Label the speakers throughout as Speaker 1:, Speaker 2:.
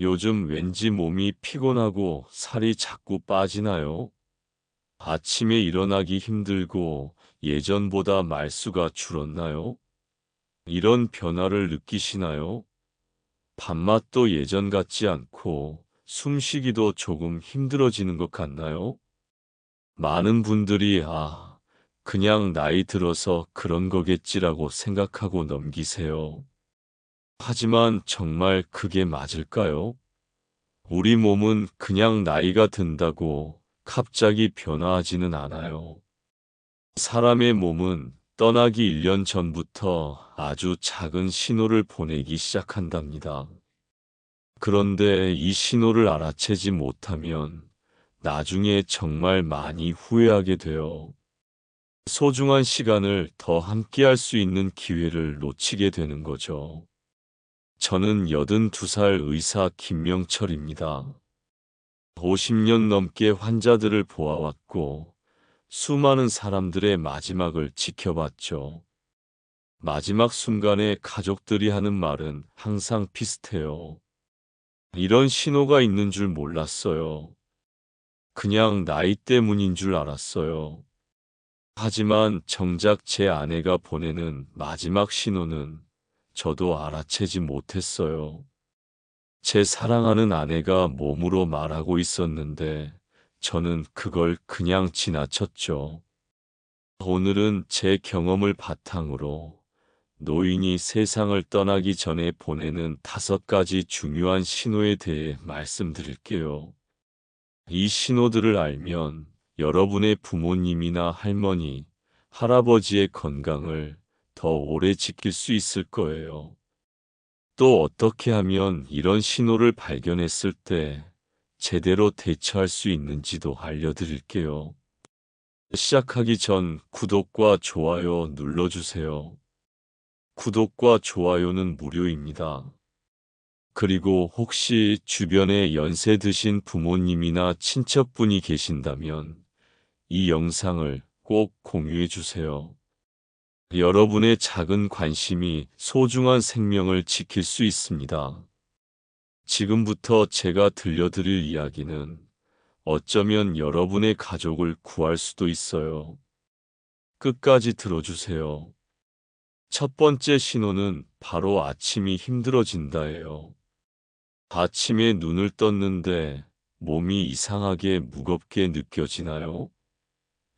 Speaker 1: 요즘 왠지 몸이 피곤하고 살이 자꾸 빠지나요? 아침에 일어나기 힘들고 예전보다 말수가 줄었나요? 이런 변화를 느끼시나요? 밥맛도 예전 같지 않고 숨쉬기도 조금 힘들어지는 것 같나요? 많은 분들이 아, 그냥 나이 들어서 그런 거겠지라고 생각하고 넘기세요. 하지만 정말 그게 맞을까요? 우리 몸은 그냥 나이가 든다고 갑자기 변화하지는 않아요. 사람의 몸은 떠나기 1년 전부터 아주 작은 신호를 보내기 시작한답니다. 그런데 이 신호를 알아채지 못하면 나중에 정말 많이 후회하게 돼요. 소중한 시간을 더 함께할 수 있는 기회를 놓치게 되는 거죠. 저는 82살 의사 김명철입니다. 50년 넘게 환자들을 보아왔고 수많은 사람들의 마지막을 지켜봤죠. 마지막 순간에 가족들이 하는 말은 항상 비슷해요. 이런 신호가 있는 줄 몰랐어요. 그냥 나이 때문인 줄 알았어요. 하지만 정작 제 아내가 보내는 마지막 신호는 저도 알아채지 못했어요. 제 사랑하는 아내가 몸으로 말하고 있었는데 저는 그걸 그냥 지나쳤죠. 오늘은 제 경험을 바탕으로 노인이 세상을 떠나기 전에 보내는 다섯 가지 중요한 신호에 대해 말씀드릴게요. 이 신호들을 알면 여러분의 부모님이나 할머니, 할아버지의 건강을 더 오래 지킬 수 있을 거예요. 또 어떻게 하면 이런 신호를 발견했을 때 제대로 대처할 수 있는지도 알려드릴게요. 시작하기 전 구독과 좋아요 눌러주세요. 구독과 좋아요는 무료입니다. 그리고 혹시 주변에 연세 드신 부모님이나 친척분이 계신다면 이 영상을 꼭 공유해 주세요. 여러분의 작은 관심이 소중한 생명을 지킬 수 있습니다. 지금부터 제가 들려드릴 이야기는 어쩌면 여러분의 가족을 구할 수도 있어요. 끝까지 들어주세요. 첫 번째 신호는 바로 아침이 힘들어진다예요. 아침에 눈을 떴는데 몸이 이상하게 무겁게 느껴지나요?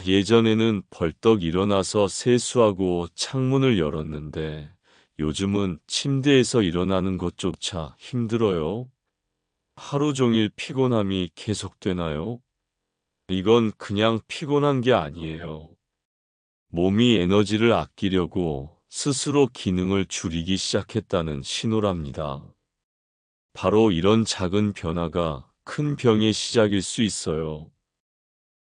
Speaker 1: 예전에는 벌떡 일어나서 세수하고 창문을 열었는데 요즘은 침대에서 일어나는 것조차 힘들어요. 하루 종일 피곤함이 계속되나요? 이건 그냥 피곤한 게 아니에요. 몸이 에너지를 아끼려고 스스로 기능을 줄이기 시작했다는 신호랍니다. 바로 이런 작은 변화가 큰 병의 시작일 수 있어요.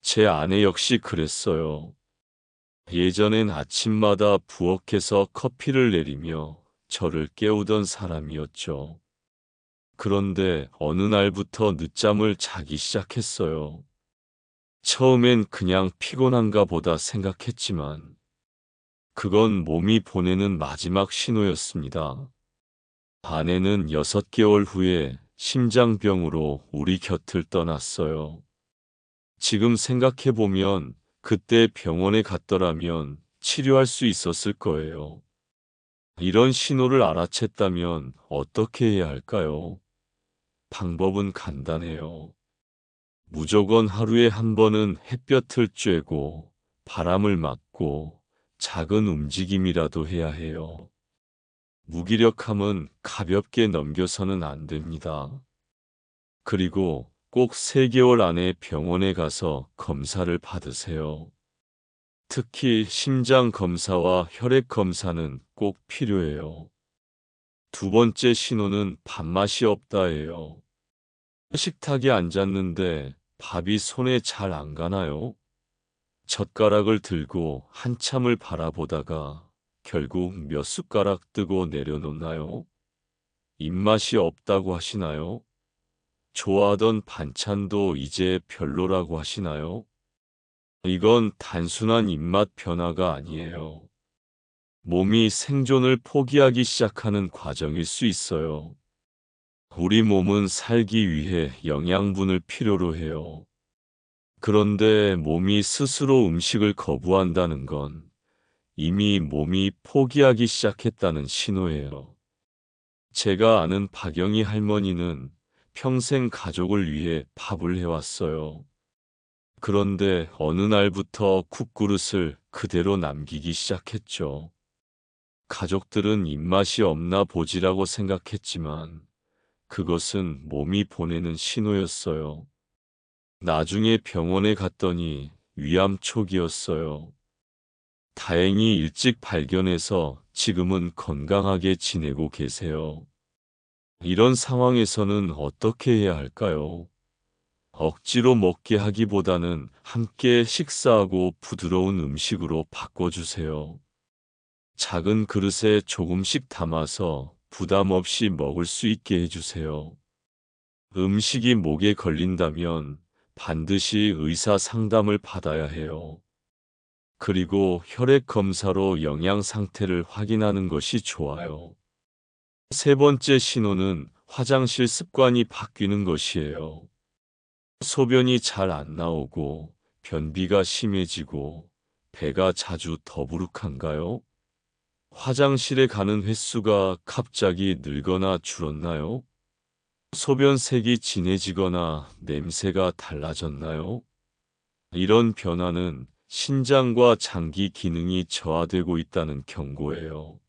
Speaker 1: 제 아내 역시 그랬어요. 예전엔 아침마다 부엌에서 커피를 내리며 저를 깨우던 사람이었죠. 그런데 어느 날부터 늦잠을 자기 시작했어요. 처음엔 그냥 피곤한가 보다 생각했지만 그건 몸이 보내는 마지막 신호였습니다. 아내는 6개월 후에 심장병으로 우리 곁을 떠났어요. 지금 생각해보면 그때 병원에 갔더라면 치료할 수 있었을 거예요. 이런 신호를 알아챘다면 어떻게 해야 할까요? 방법은 간단해요. 무조건 하루에 한 번은 햇볕을 쬐고 바람을 맞고 작은 움직임이라도 해야 해요. 무기력함은 가볍게 넘겨서는 안 됩니다. 그리고 꼭 3개월 안에 병원에 가서 검사를 받으세요. 특히 심장 검사와 혈액 검사는 꼭 필요해요. 두 번째 신호는 밥맛이 없다예요. 식탁에 앉았는데 밥이 손에 잘 안 가나요? 젓가락을 들고 한참을 바라보다가 결국 몇 숟가락 뜨고 내려놓나요? 입맛이 없다고 하시나요? 좋아하던 반찬도 이제 별로라고 하시나요? 이건 단순한 입맛 변화가 아니에요. 몸이 생존을 포기하기 시작하는 과정일 수 있어요. 우리 몸은 살기 위해 영양분을 필요로 해요. 그런데 몸이 스스로 음식을 거부한다는 건 이미 몸이 포기하기 시작했다는 신호예요. 제가 아는 박영희 할머니는 평생 가족을 위해 밥을 해왔어요. 그런데 어느 날부터 국그릇을 그대로 남기기 시작했죠. 가족들은 입맛이 없나 보지라고 생각했지만 그것은 몸이 보내는 신호였어요. 나중에 병원에 갔더니 위암 초기였어요. 다행히 일찍 발견해서 지금은 건강하게 지내고 계세요. 이런 상황에서는 어떻게 해야 할까요? 억지로 먹게 하기보다는 함께 식사하고 부드러운 음식으로 바꿔주세요. 작은 그릇에 조금씩 담아서 부담 없이 먹을 수 있게 해주세요. 음식이 목에 걸린다면 반드시 의사 상담을 받아야 해요. 그리고 혈액 검사로 영양 상태를 확인하는 것이 좋아요. 세 번째 신호는 화장실 습관이 바뀌는 것이에요. 소변이 잘 안 나오고 변비가 심해지고 배가 자주 더부룩한가요? 화장실에 가는 횟수가 갑자기 늘거나 줄었나요? 소변 색이 진해지거나 냄새가 달라졌나요? 이런 변화는 신장과 장기 기능이 저하되고 있다는 경고예요.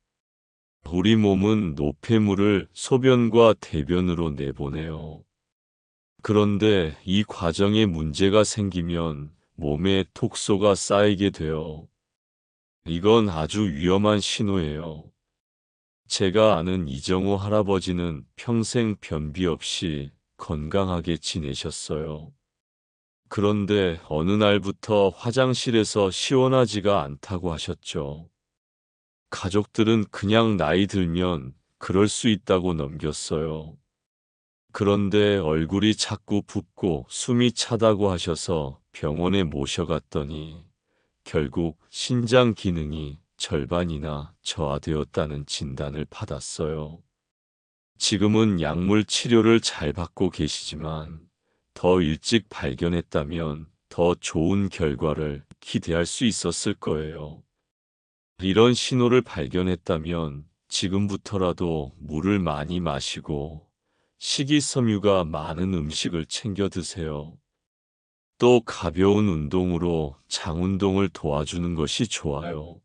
Speaker 1: 우리 몸은 노폐물을 소변과 대변으로 내보내요. 그런데 이 과정에 문제가 생기면 몸에 독소가 쌓이게 돼요. 이건 아주 위험한 신호예요. 제가 아는 이정호 할아버지는 평생 변비 없이 건강하게 지내셨어요. 그런데 어느 날부터 화장실에서 시원하지가 않다고 하셨죠. 가족들은 그냥 나이 들면 그럴 수 있다고 넘겼어요. 그런데 얼굴이 자꾸 붓고 숨이 차다고 하셔서 병원에 모셔갔더니 결국 신장 기능이 절반이나 저하되었다는 진단을 받았어요. 지금은 약물 치료를 잘 받고 계시지만 더 일찍 발견했다면 더 좋은 결과를 기대할 수 있었을 거예요. 이런 신호를 발견했다면 지금부터라도 물을 많이 마시고 식이섬유가 많은 음식을 챙겨 드세요. 또 가벼운 운동으로 장 운동을 도와주는 것이 좋아요.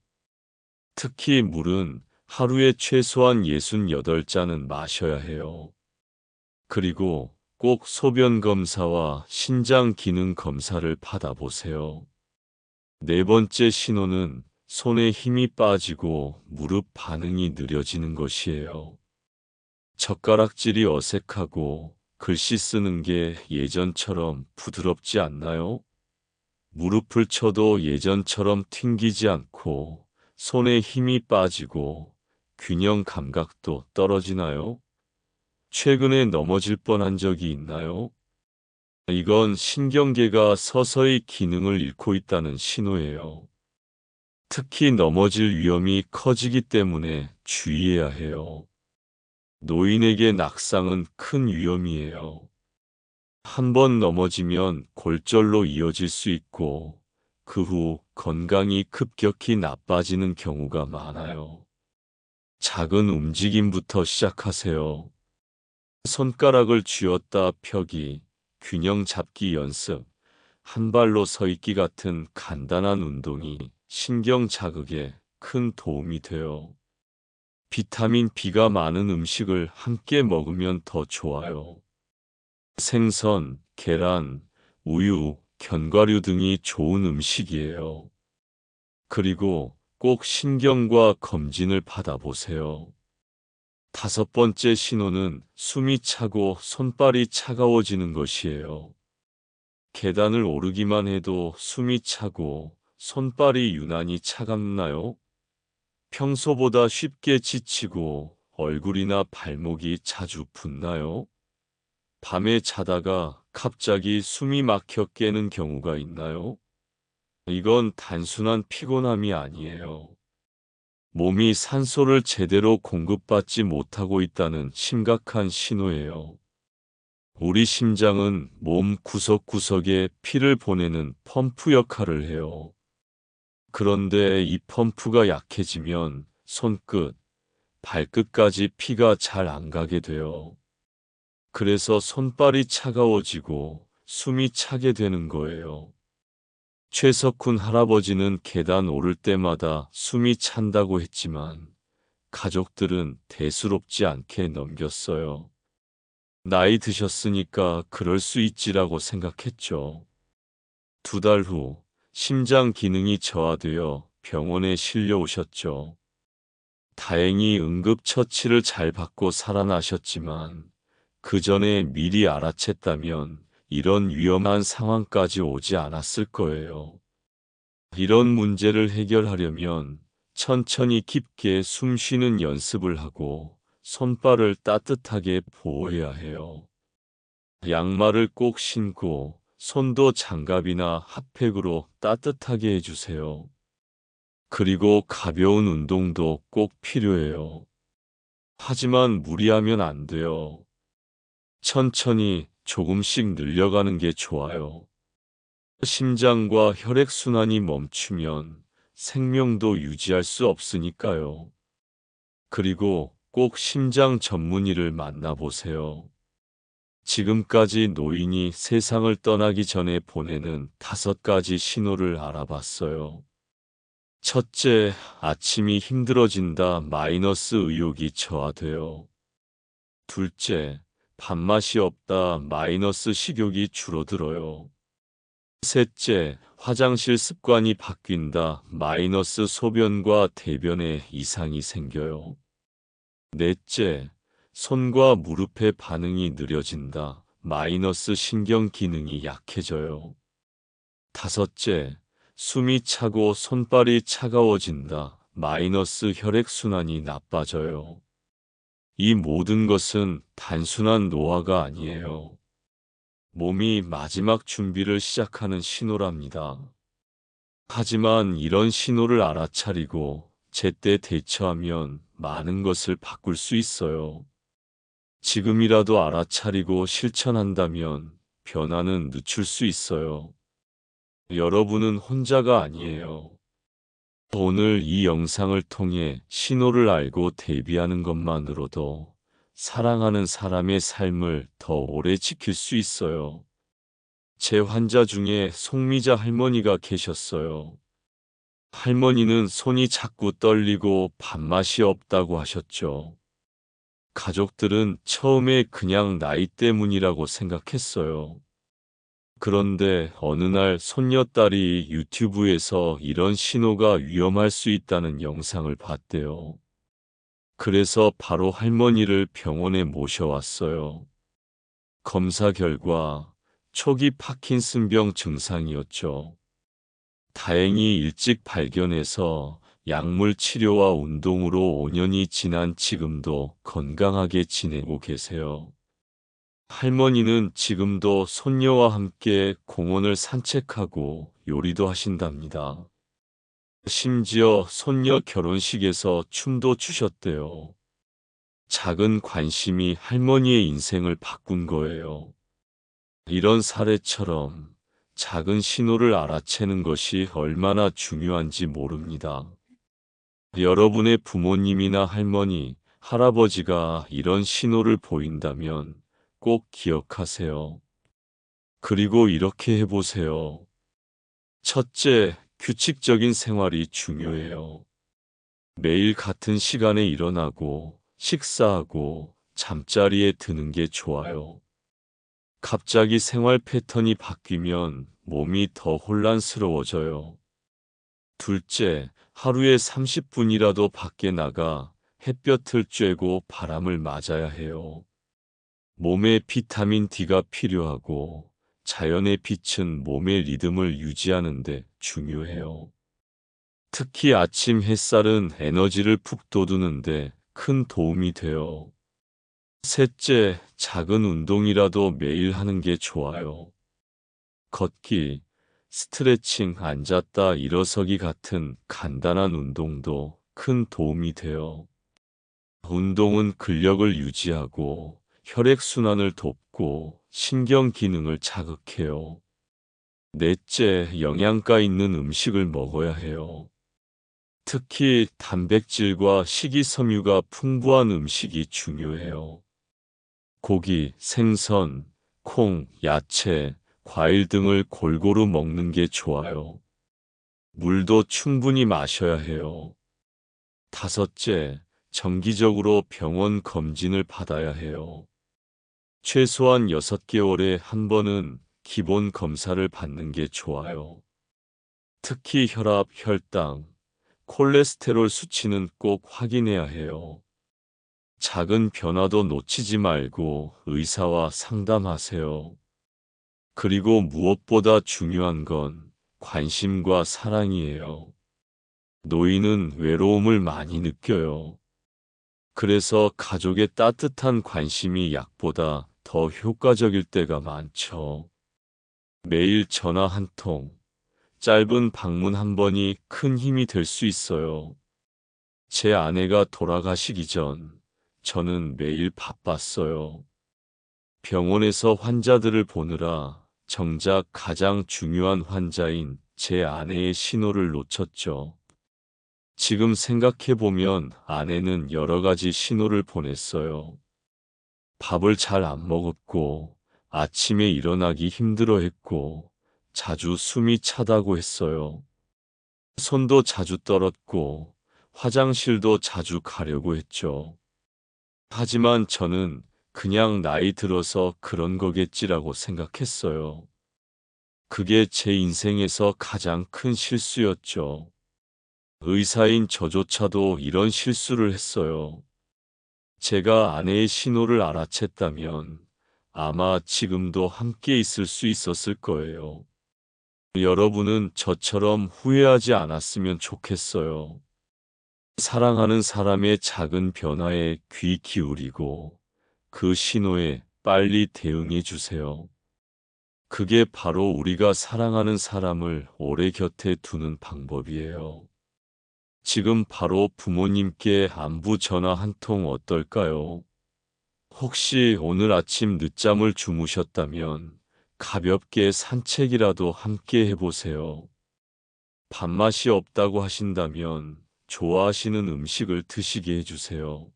Speaker 1: 특히 물은 하루에 최소한 68잔은 마셔야 해요. 그리고 꼭 소변 검사와 신장 기능 검사를 받아보세요. 네 번째 신호는 손에 힘이 빠지고 무릎 반응이 느려지는 것이에요. 젓가락질이 어색하고 글씨 쓰는 게 예전처럼 부드럽지 않나요? 무릎을 쳐도 예전처럼 튕기지 않고 손에 힘이 빠지고 균형 감각도 떨어지나요? 최근에 넘어질 뻔한 적이 있나요? 이건 신경계가 서서히 기능을 잃고 있다는 신호예요. 특히 넘어질 위험이 커지기 때문에 주의해야 해요. 노인에게 낙상은 큰 위험이에요. 한 번 넘어지면 골절로 이어질 수 있고 그 후 건강이 급격히 나빠지는 경우가 많아요. 작은 움직임부터 시작하세요. 손가락을 쥐었다 펴기, 균형 잡기 연습, 한 발로 서 있기 같은 간단한 운동이 신경 자극에 큰 도움이 돼요. 비타민 B가 많은 음식을 함께 먹으면 더 좋아요. 생선, 계란, 우유, 견과류 등이 좋은 음식이에요. 그리고 꼭 신경과 검진을 받아보세요. 다섯 번째 신호는 숨이 차고 손발이 차가워지는 것이에요. 계단을 오르기만 해도 숨이 차고 손발이 유난히 차갑나요? 평소보다 쉽게 지치고 얼굴이나 발목이 자주 붓나요? 밤에 자다가 갑자기 숨이 막혀 깨는 경우가 있나요? 이건 단순한 피곤함이 아니에요. 몸이 산소를 제대로 공급받지 못하고 있다는 심각한 신호예요. 우리 심장은 몸 구석구석에 피를 보내는 펌프 역할을 해요. 그런데 이 펌프가 약해지면 손끝, 발끝까지 피가 잘 안 가게 돼요. 그래서 손발이 차가워지고 숨이 차게 되는 거예요. 최석훈 할아버지는 계단 오를 때마다 숨이 찬다고 했지만 가족들은 대수롭지 않게 넘겼어요. 나이 드셨으니까 그럴 수 있지라고 생각했죠. 두 달 후 심장 기능이 저하되어 병원에 실려 오셨죠. 다행히 응급처치를 잘 받고 살아나셨지만 그 전에 미리 알아챘다면 이런 위험한 상황까지 오지 않았을 거예요. 이런 문제를 해결하려면 천천히 깊게 숨 쉬는 연습을 하고 손발을 따뜻하게 보호해야 해요. 양말을 꼭 신고 손도 장갑이나 핫팩으로 따뜻하게 해주세요. 그리고 가벼운 운동도 꼭 필요해요. 하지만 무리하면 안 돼요. 천천히 조금씩 늘려가는 게 좋아요. 심장과 혈액순환이 멈추면 생명도 유지할 수 없으니까요. 그리고 꼭 심장 전문의를 만나보세요. 지금까지 노인이 세상을 떠나기 전에 보내는 다섯 가지 신호를 알아봤어요. 첫째, 아침이 힘들어진다 마이너스 의욕이 저하돼요. 둘째, 밥맛이 없다 마이너스 식욕이 줄어들어요. 셋째, 화장실 습관이 바뀐다 마이너스 소변과 대변에 이상이 생겨요. 넷째, 손과 무릎의 반응이 느려진다. 마이너스 신경 기능이 약해져요. 다섯째, 숨이 차고 손발이 차가워진다. 마이너스 혈액순환이 나빠져요. 이 모든 것은 단순한 노화가 아니에요. 몸이 마지막 준비를 시작하는 신호랍니다. 하지만 이런 신호를 알아차리고 제때 대처하면 많은 것을 바꿀 수 있어요. 지금이라도 알아차리고 실천한다면 변화는 늦출 수 있어요. 여러분은 혼자가 아니에요. 오늘 이 영상을 통해 신호를 알고 대비하는 것만으로도 사랑하는 사람의 삶을 더 오래 지킬 수 있어요. 제 환자 중에 송미자 할머니가 계셨어요. 할머니는 손이 자꾸 떨리고 밥맛이 없다고 하셨죠. 가족들은 처음에 그냥 나이 때문이라고 생각했어요. 그런데 어느 날 손녀딸이 유튜브에서 이런 신호가 위험할 수 있다는 영상을 봤대요. 그래서 바로 할머니를 병원에 모셔왔어요. 검사 결과 초기 파킨슨병 증상이었죠. 다행히 일찍 발견해서 약물 치료와 운동으로 5년이 지난 지금도 건강하게 지내고 계세요. 할머니는 지금도 손녀와 함께 공원을 산책하고 요리도 하신답니다. 심지어 손녀 결혼식에서 춤도 추셨대요. 작은 관심이 할머니의 인생을 바꾼 거예요. 이런 사례처럼 작은 신호를 알아채는 것이 얼마나 중요한지 모릅니다. 여러분의 부모님이나 할머니, 할아버지가 이런 신호를 보인다면 꼭 기억하세요. 그리고 이렇게 해보세요. 첫째, 규칙적인 생활이 중요해요. 매일 같은 시간에 일어나고 식사하고 잠자리에 드는 게 좋아요. 갑자기 생활 패턴이 바뀌면 몸이 더 혼란스러워져요. 둘째, 하루에 30분이라도 밖에 나가 햇볕을 쬐고 바람을 맞아야 해요. 몸에 비타민 D가 필요하고 자연의 빛은 몸의 리듬을 유지하는 데 중요해요. 특히 아침 햇살은 에너지를 푹 돋우는데 큰 도움이 돼요. 셋째, 작은 운동이라도 매일 하는 게 좋아요. 걷기, 스트레칭, 앉았다 일어서기 같은 간단한 운동도 큰 도움이 돼요. 운동은 근력을 유지하고 혈액순환을 돕고 신경 기능을 자극해요. 넷째, 영양가 있는 음식을 먹어야 해요. 특히 단백질과 식이섬유가 풍부한 음식이 중요해요. 고기, 생선, 콩, 야채, 과일 등을 골고루 먹는 게 좋아요. 물도 충분히 마셔야 해요. 다섯째, 정기적으로 병원 검진을 받아야 해요. 최소한 6개월에 한 번은 기본 검사를 받는 게 좋아요. 특히 혈압, 혈당, 콜레스테롤 수치는 꼭 확인해야 해요. 작은 변화도 놓치지 말고 의사와 상담하세요. 그리고 무엇보다 중요한 건 관심과 사랑이에요. 노인은 외로움을 많이 느껴요. 그래서 가족의 따뜻한 관심이 약보다 더 효과적일 때가 많죠. 매일 전화 한 통, 짧은 방문 한 번이 큰 힘이 될 수 있어요. 제 아내가 돌아가시기 전 저는 매일 바빴어요. 병원에서 환자들을 보느라 정작 가장 중요한 환자인 제 아내의 신호를 놓쳤죠. 지금 생각해보면 아내는 여러 가지 신호를 보냈어요. 밥을 잘 안 먹었고, 아침에 일어나기 힘들어 했고, 자주 숨이 차다고 했어요. 손도 자주 떨었고, 화장실도 자주 가려고 했죠. 하지만 저는 그냥 나이 들어서 그런 거겠지라고 생각했어요. 그게 제 인생에서 가장 큰 실수였죠. 의사인 저조차도 이런 실수를 했어요. 제가 아내의 신호를 알아챘다면 아마 지금도 함께 있을 수 있었을 거예요. 여러분은 저처럼 후회하지 않았으면 좋겠어요. 사랑하는 사람의 작은 변화에 귀 기울이고 그 신호에 빨리 대응해 주세요. 그게 바로 우리가 사랑하는 사람을 오래 곁에 두는 방법이에요. 지금 바로 부모님께 안부 전화 한 통 어떨까요? 혹시 오늘 아침 늦잠을 주무셨다면 가볍게 산책이라도 함께 해보세요. 밥맛이 없다고 하신다면 좋아하시는 음식을 드시게 해주세요.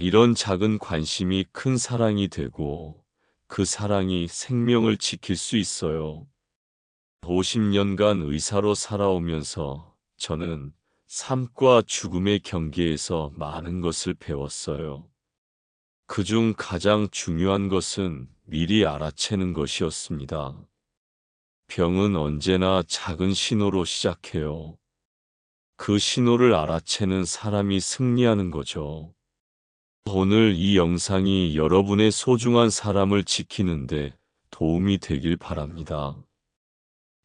Speaker 1: 이런 작은 관심이 큰 사랑이 되고 그 사랑이 생명을 지킬 수 있어요. 50년간 의사로 살아오면서 저는 삶과 죽음의 경계에서 많은 것을 배웠어요. 그 중 가장 중요한 것은 미리 알아채는 것이었습니다. 병은 언제나 작은 신호로 시작해요. 그 신호를 알아채는 사람이 승리하는 거죠. 오늘 이 영상이 여러분의 소중한 사람을 지키는데 도움이 되길 바랍니다.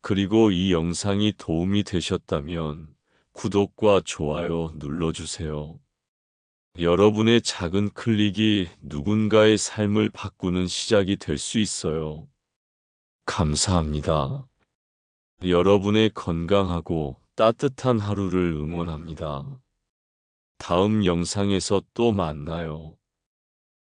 Speaker 1: 그리고 이 영상이 도움이 되셨다면 구독과 좋아요 눌러주세요. 여러분의 작은 클릭이 누군가의 삶을 바꾸는 시작이 될 수 있어요. 감사합니다. 여러분의 건강하고 따뜻한 하루를 응원합니다. 다음 영상에서 또 만나요.